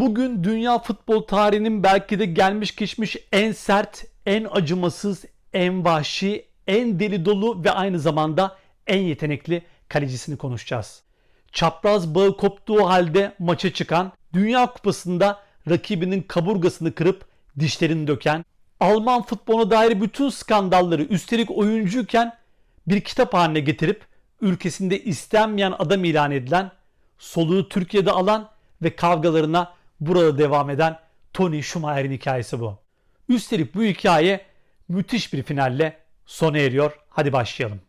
Bugün dünya futbol tarihinin belki de gelmiş geçmiş en sert, en acımasız, en vahşi, en deli dolu ve aynı zamanda en yetenekli kalecisini konuşacağız. Çapraz bağı koptuğu halde maça çıkan, Dünya Kupası'nda rakibinin kaburgasını kırıp dişlerini döken, Alman futboluna dair bütün skandalları üstelik oyuncuyken bir kitap haline getirip ülkesinde istenmeyen adam ilan edilen, soluğu Türkiye'de alan ve kavgalarına burada devam eden Tony Schumacher'in hikayesi bu. Üstelik bu hikaye müthiş bir finalle sona eriyor. Hadi başlayalım.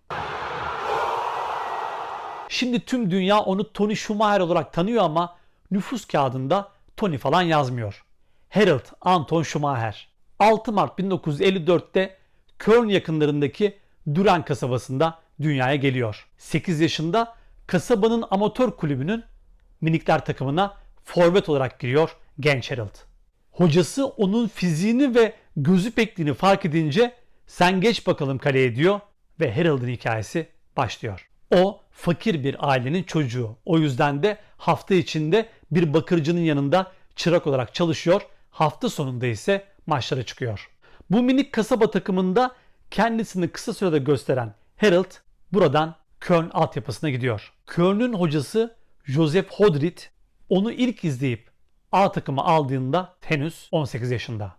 Şimdi tüm dünya onu Tony Schumacher olarak tanıyor ama nüfus kağıdında Tony falan yazmıyor. Harold Anton Schumacher. 6 Mart 1954'te Köln yakınlarındaki Düren kasabasında dünyaya geliyor. 8 yaşında kasabanın amatör kulübünün minikler takımına forvet olarak giriyor genç Harold. Hocası onun fiziğini ve gözü pekliğini fark edince sen geç bakalım kaleye diyor ve Harold'ın hikayesi başlıyor. O fakir bir ailenin çocuğu. O yüzden de hafta içinde bir bakırcının yanında çırak olarak çalışıyor. Hafta sonunda ise maçlara çıkıyor. Bu minik kasaba takımında kendisini kısa sürede gösteren Harold buradan Köln altyapısına gidiyor. Köln'ün hocası Joseph Hodrit onu ilk izleyip A takımı aldığında henüz 18 yaşında.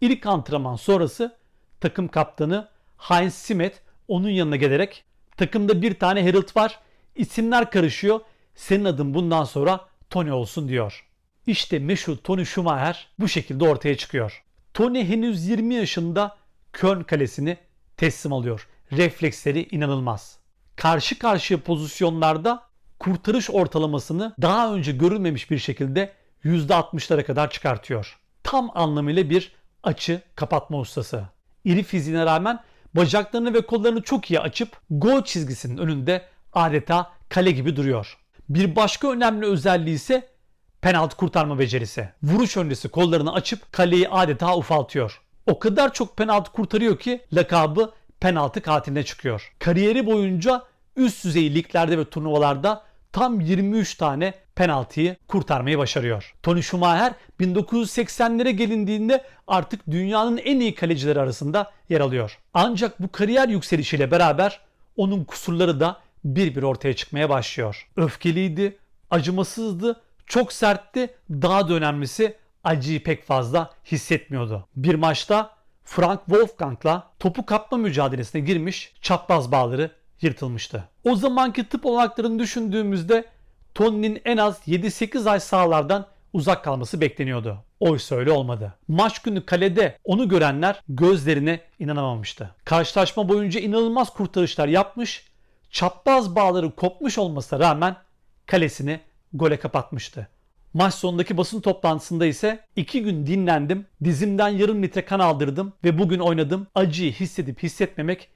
İlk antrenman sonrası takım kaptanı Heinz Simet onun yanına gelerek takımda bir tane Harold var isimler karışıyor senin adın bundan sonra Tony olsun diyor. İşte meşhur Tony Schumacher bu şekilde ortaya çıkıyor. Tony henüz 20 yaşında Köln kalesini teslim alıyor. Refleksleri inanılmaz. Karşı karşıya pozisyonlarda kurtarış ortalamasını daha önce görülmemiş bir şekilde %60'lara kadar çıkartıyor. Tam anlamıyla bir açı kapatma ustası. İri fiziğine rağmen bacaklarını ve kollarını çok iyi açıp gol çizgisinin önünde adeta kale gibi duruyor. Bir başka önemli özelliği ise penaltı kurtarma becerisi. Vuruş öncesi kollarını açıp kaleyi adeta ufaltıyor. O kadar çok penaltı kurtarıyor ki lakabı penaltı katiline çıkıyor. Kariyeri boyunca üst düzey liglerde ve turnuvalarda tam 23 tane penaltıyı kurtarmayı başarıyor. Tony Schumacher 1980'lere gelindiğinde artık dünyanın en iyi kalecileri arasında yer alıyor. Ancak bu kariyer yükselişiyle beraber onun kusurları da bir bir ortaya çıkmaya başlıyor. Öfkeliydi, acımasızdı, çok sertti, daha da önemlisi acıyı pek fazla hissetmiyordu. Bir maçta Frank Wolfgang'la topu kapma mücadelesine girmiş, çapraz bağları yırtılmıştı. O zamanki tıp olanaklarını düşündüğümüzde Tony'nin en az 7-8 ay sahalardan uzak kalması bekleniyordu. Oysa öyle olmadı. Maç günü kalede onu görenler gözlerine inanamamıştı. Karşılaşma boyunca inanılmaz kurtarışlar yapmış, çapraz bağları kopmuş olmasına rağmen kalesini gole kapatmıştı. Maç sonundaki basın toplantısında ise iki gün dinlendim, dizimden yarım litre kan aldırdım ve bugün oynadım. Acıyı hissedip hissetmemek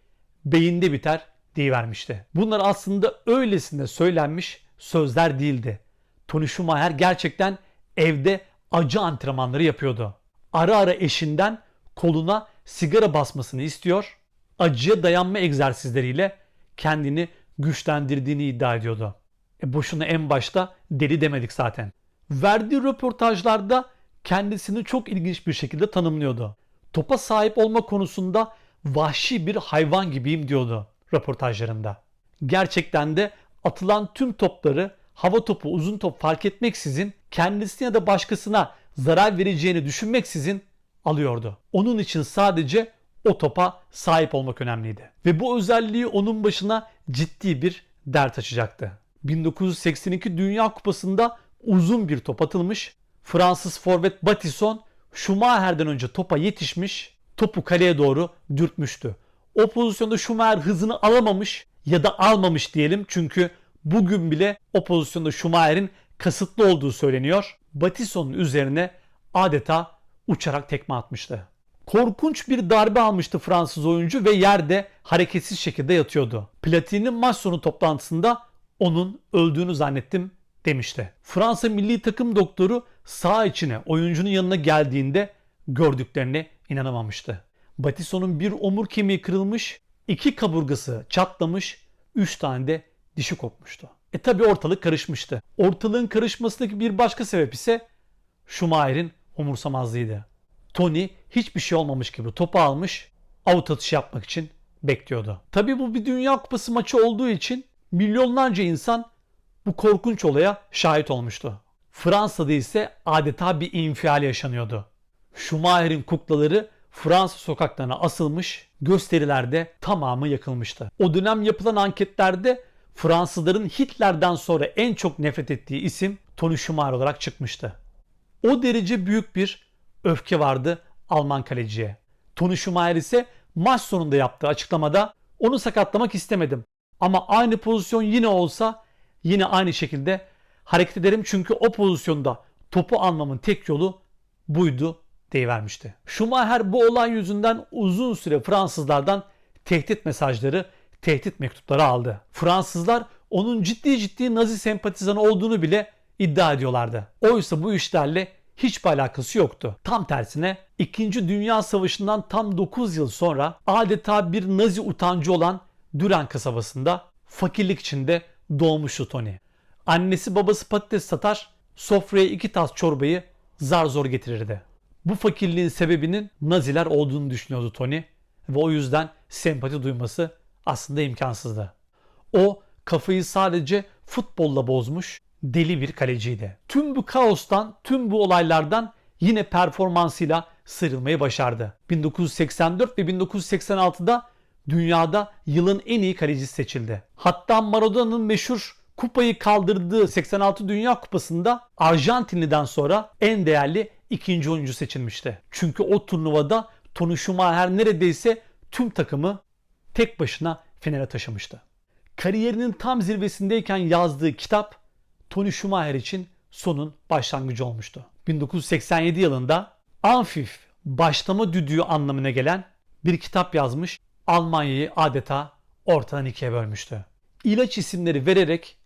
beyinde biter vermişti. Bunlar aslında öylesine söylenmiş sözler değildi. Tony Schumacher gerçekten evde acı antrenmanları yapıyordu. Ara ara eşinden koluna sigara basmasını istiyor, acıya dayanma egzersizleriyle kendini güçlendirdiğini iddia ediyordu. E boşuna en başta deli demedik zaten. Verdiği röportajlarda kendisini çok ilginç bir şekilde tanımlıyordu. Topa sahip olma konusunda vahşi bir hayvan gibiyim diyordu röportajlarında. Gerçekten de atılan tüm topları hava topu, uzun top fark etmeksizin kendisine ya da başkasına zarar vereceğini düşünmeksizin alıyordu. Onun için sadece o topa sahip olmak önemliydi. Ve bu özelliği onun başına ciddi bir dert açacaktı. 1982 Dünya Kupası'nda uzun bir top atılmış. Fransız forvet Battisson Schumacher'den önce topa yetişmiş, topu kaleye doğru dürtmüştü. O pozisyonda Schumacher hızını alamamış ya da almamış diyelim. Çünkü bugün bile o pozisyonda Schumacher'in kasıtlı olduğu söyleniyor. Batisson'un üzerine adeta uçarak tekme atmıştı. Korkunç bir darbe almıştı Fransız oyuncu ve yerde hareketsiz şekilde yatıyordu. Platini'nin maç sonu toplantısında onun öldüğünü zannettim demişti. Fransa milli takım doktoru sağ içine oyuncunun yanına geldiğinde gördüklerine inanamamıştı. Batisson'un bir omur kemiği kırılmış, iki kaburgası çatlamış, üç tane de dişi kopmuştu. E tabi ortalık karışmıştı. Ortalığın karışmasındaki bir başka sebep ise Schumacher'in umursamazlığıydı. Tony hiçbir şey olmamış gibi topu almış avut atışı yapmak için bekliyordu. Tabii bu bir Dünya Kupası maçı olduğu için milyonlarca insan bu korkunç olaya şahit olmuştu. Fransa'da ise adeta bir infial yaşanıyordu. Schumacher'in kuklaları Fransa sokaklarına asılmış, gösterilerde tamamı yakılmıştı. O dönem yapılan anketlerde Fransızların Hitler'den sonra en çok nefret ettiği isim Tony Schumacher olarak çıkmıştı. O derece büyük bir öfke vardı Alman kaleciye. Tony Schumacher ise maç sonunda yaptığı açıklamada onu sakatlamak istemedim. Ama aynı pozisyon yine olsa yine aynı şekilde hareket ederim çünkü o pozisyonda topu almamın tek yolu buydu deyivermişti. Schumacher bu olay yüzünden uzun süre Fransızlardan tehdit mesajları, tehdit mektupları aldı. Fransızlar onun ciddi ciddi Nazi sempatizanı olduğunu bile iddia ediyorlardı. Oysa bu işlerle hiçbir alakası yoktu. Tam tersine 2. Dünya Savaşı'ndan tam 9 yıl sonra adeta bir Nazi utancı olan Düren kasabasında fakirlik içinde doğmuştu Tony. Annesi babası patates satar, sofraya iki tas çorbayı zar zor getirirdi. Bu fakirliğin sebebinin Naziler olduğunu düşünüyordu Tony ve o yüzden sempati duyması aslında imkansızdı. O kafayı sadece futbolla bozmuş deli bir kaleciydi. Tüm bu kaostan, tüm bu olaylardan yine performansıyla sıyrılmayı başardı. 1984 ve 1986'da dünyada yılın en iyi kalecisi seçildi. Hatta Maradona'nın meşhur kupayı kaldırdığı 86 Dünya Kupası'nda Arjantinli'den sonra en değerli ikinci oyuncu seçilmişti. Çünkü o turnuvada Tony Schumacher neredeyse tüm takımı tek başına finale taşımıştı. Kariyerinin tam zirvesindeyken yazdığı kitap Tony Schumacher için sonun başlangıcı olmuştu. 1987 yılında Amfif başlama düdüğü anlamına gelen bir kitap yazmış Almanya'yı adeta ortadan ikiye bölmüştü. İlaç isimleri vererek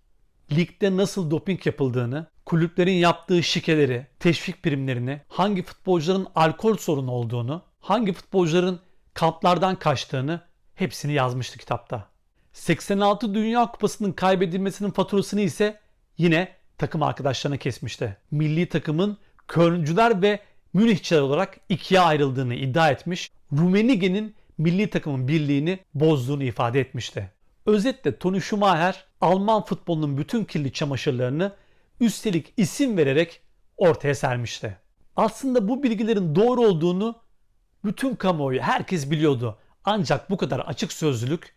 ligde nasıl doping yapıldığını, kulüplerin yaptığı şikeleri, teşvik primlerini, hangi futbolcuların alkol sorunu olduğunu, hangi futbolcuların kamplardan kaçtığını hepsini yazmıştı kitapta. 86 Dünya Kupası'nın kaybedilmesinin faturasını ise yine takım arkadaşlarına kesmişti. Milli takımın Kölncüler ve Münihçiler olarak ikiye ayrıldığını iddia etmiş, Rumenige'nin milli takımın birliğini bozduğunu ifade etmişti. Özetle Tony Schumacher Alman futbolunun bütün kirli çamaşırlarını üstelik isim vererek ortaya sermişti. Aslında bu bilgilerin doğru olduğunu bütün kamuoyu herkes biliyordu. Ancak bu kadar açık sözlülük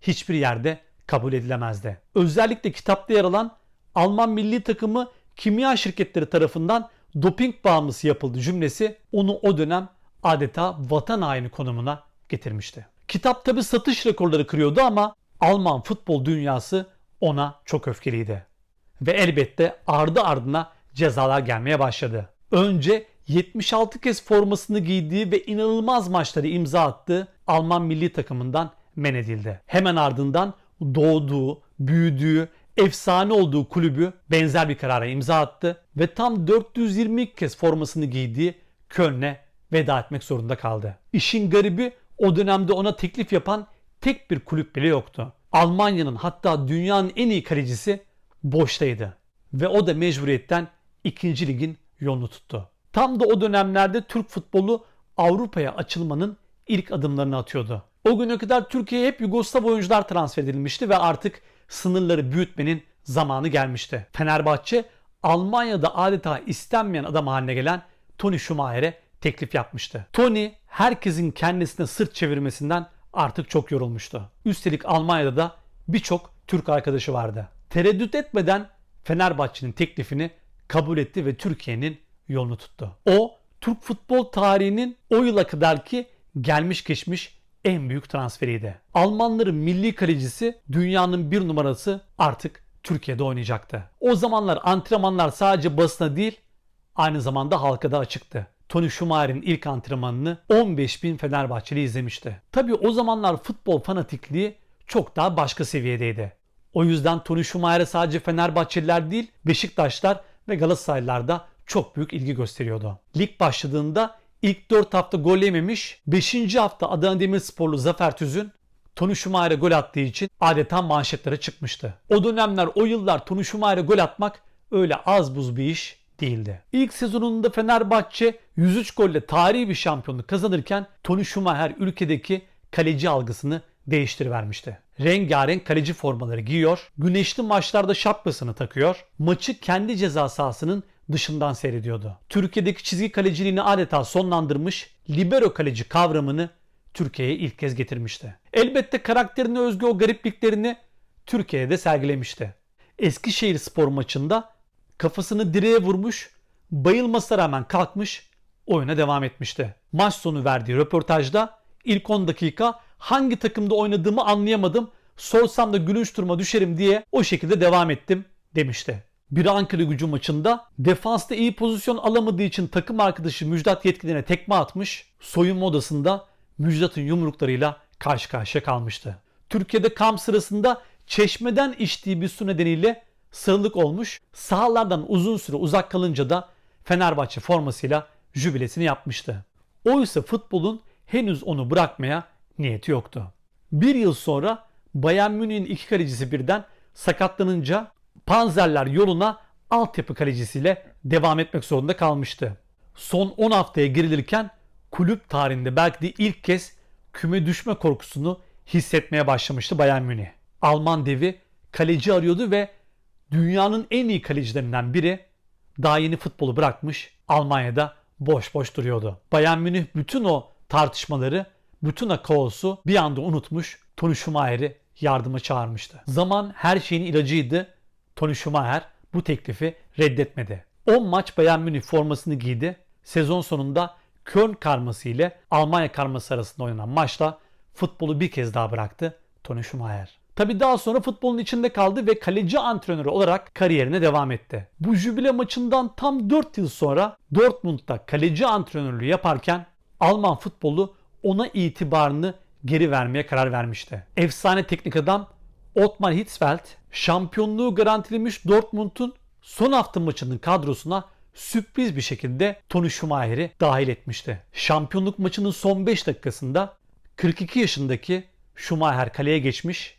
hiçbir yerde kabul edilemezdi. Özellikle kitapta yer alan Alman milli takımı kimya şirketleri tarafından doping bağımlısı yapıldı cümlesi onu o dönem adeta vatan haini konumuna getirmişti. Kitap tabi satış rekorları kırıyordu ama Alman futbol dünyası ona çok öfkeliydi. Ve elbette ardı ardına cezalar gelmeye başladı. Önce 76 kez formasını giydiği ve inanılmaz maçları imza attığı Alman milli takımından men edildi. Hemen ardından doğduğu, büyüdüğü, efsane olduğu kulübü benzer bir karara imza attı ve tam 420 kez formasını giydiği Köln'e veda etmek zorunda kaldı. İşin garibi o dönemde ona teklif yapan tek bir kulüp bile yoktu. Almanya'nın hatta dünyanın en iyi kalecisi boştaydı. Ve o da mecburiyetten ikinci ligin yolunu tuttu. Tam da o dönemlerde Türk futbolu Avrupa'ya açılmanın ilk adımlarını atıyordu. O güne kadar Türkiye'ye hep Yugoslav oyuncular transfer edilmişti ve artık sınırları büyütmenin zamanı gelmişti. Fenerbahçe Almanya'da adeta istenmeyen adam haline gelen Tony Schumacher'e teklif yapmıştı. Tony herkesin kendisine sırt çevirmesinden artık çok yorulmuştu. Üstelik Almanya'da da birçok Türk arkadaşı vardı. Tereddüt etmeden Fenerbahçe'nin teklifini kabul etti ve Türkiye'nin yolunu tuttu. O Türk futbol tarihinin o yıla kadarki gelmiş geçmiş en büyük transferiydi. Almanların milli kalecisi dünyanın bir numarası artık Türkiye'de oynayacaktı. O zamanlar antrenmanlar sadece basına değil aynı zamanda halka da açıktı. Tony Schumacher'in ilk antrenmanını 15 bin Fenerbahçeli izlemişti. Tabii o zamanlar futbol fanatikliği çok daha başka seviyedeydi. O yüzden Tony Schumacher'e sadece Fenerbahçeliler değil Beşiktaşlar ve Galatasaraylılar da çok büyük ilgi gösteriyordu. Lig başladığında ilk 4 hafta gol yememiş, 5. hafta Adana Demirsporlu Zafer Tüzün Tony Schumacher'e gol attığı için adeta manşetlere çıkmıştı. O dönemler, o yıllar Tony Schumacher'e gol atmak öyle az buz bir iş değildi. İlk sezonunda Fenerbahçe 103 golle tarihi bir şampiyonluk kazanırken Tony Schumacher ülkedeki kaleci algısını değiştirivermişti. Rengarenk kaleci formaları giyiyor, güneşli maçlarda şapkasını takıyor, maçı kendi ceza sahasının dışından seyrediyordu. Türkiye'deki çizgi kaleciliğini adeta sonlandırmış, libero kaleci kavramını Türkiye'ye ilk kez getirmişti. Elbette karakterine özgü o garipliklerini Türkiye'de sergilemişti. Eskişehir spor maçında kafasını direğe vurmuş, bayılmasına rağmen kalkmış, oyuna devam etmişti. Maç sonu verdiği röportajda ilk 10 dakika hangi takımda oynadığımı anlayamadım, sorsam da gülünç duruma düşerim diye o şekilde devam ettim demişti. Bir Ankara gücü maçında defansta iyi pozisyon alamadığı için takım arkadaşı Müjdat Yetkin'e tekme atmış, soyunma odasında Müjdat'ın yumruklarıyla karşı karşıya kalmıştı. Türkiye'de kamp sırasında çeşmeden içtiği bir su nedeniyle sığlık olmuş, sahalardan uzun süre uzak kalınca da Fenerbahçe formasıyla jübilesini yapmıştı. Oysa futbolun henüz onu bırakmaya niyeti yoktu. Bir yıl sonra Bayern Münih'in iki kalecisi birden sakatlanınca Panzerler yoluna altyapı kalecisiyle devam etmek zorunda kalmıştı. Son 10 haftaya girilirken kulüp tarihinde belki de ilk kez küme düşme korkusunu hissetmeye başlamıştı Bayern Münih. Alman devi kaleci arıyordu ve dünyanın en iyi kalecilerinden biri daha yeni futbolu bırakmış Almanya'da boş boş duruyordu. Bayern Münih bütün o tartışmaları, bütün o kaosu bir anda unutmuş Toni Schumacher'i yardıma çağırmıştı. Zaman her şeyin ilacıydı. Toni Schumacher bu teklifi reddetmedi. 10 maç Bayern Münih formasını giydi. Sezon sonunda Köln karması ile Almanya karması arasında oynanan maçla futbolu bir kez daha bıraktı Toni Schumacher. Tabi daha sonra futbolun içinde kaldı ve kaleci antrenörü olarak kariyerine devam etti. Bu jübile maçından tam 4 yıl sonra Dortmund'da kaleci antrenörlüğü yaparken Alman futbolu ona itibarını geri vermeye karar vermişti. Efsane teknik adam Ottmar Hitzfeld şampiyonluğu garantilemiş Dortmund'un son hafta maçının kadrosuna sürpriz bir şekilde Toni Schumacher'i dahil etmişti. Şampiyonluk maçının son 5 dakikasında 42 yaşındaki Schumacher kaleye geçmiş,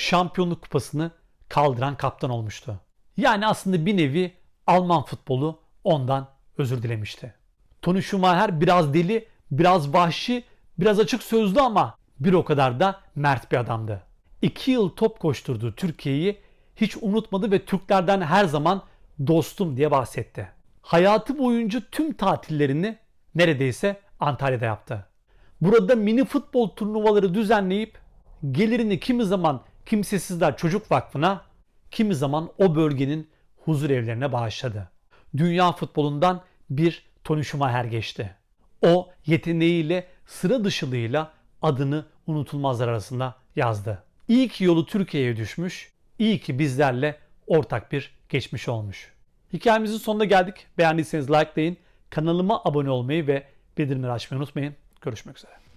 şampiyonluk kupasını kaldıran kaptan olmuştu. Yani aslında bir nevi Alman futbolu ondan özür dilemişti. Toni Schumacher biraz deli, biraz vahşi, biraz açık sözlü ama bir o kadar da mert bir adamdı. 2 yıl top koşturduğu Türkiye'yi hiç unutmadı ve Türklerden her zaman dostum diye bahsetti. Hayatı boyunca tüm tatillerini neredeyse Antalya'da yaptı. Burada mini futbol turnuvaları düzenleyip gelirini kimi zaman Kimsesizler Çocuk Vakfı'na, kimi zaman o bölgenin huzur evlerine bağışladı. Dünya futbolundan bir Toni Schumacher geçti. O yeteneğiyle, sıra dışılığıyla adını unutulmazlar arasında yazdı. İyi ki yolu Türkiye'ye düşmüş, iyi ki bizlerle ortak bir geçmiş olmuş. Hikayemizin sonuna geldik. Beğendiyseniz likelayın, kanalıma abone olmayı ve bildirimleri açmayı unutmayın. Görüşmek üzere.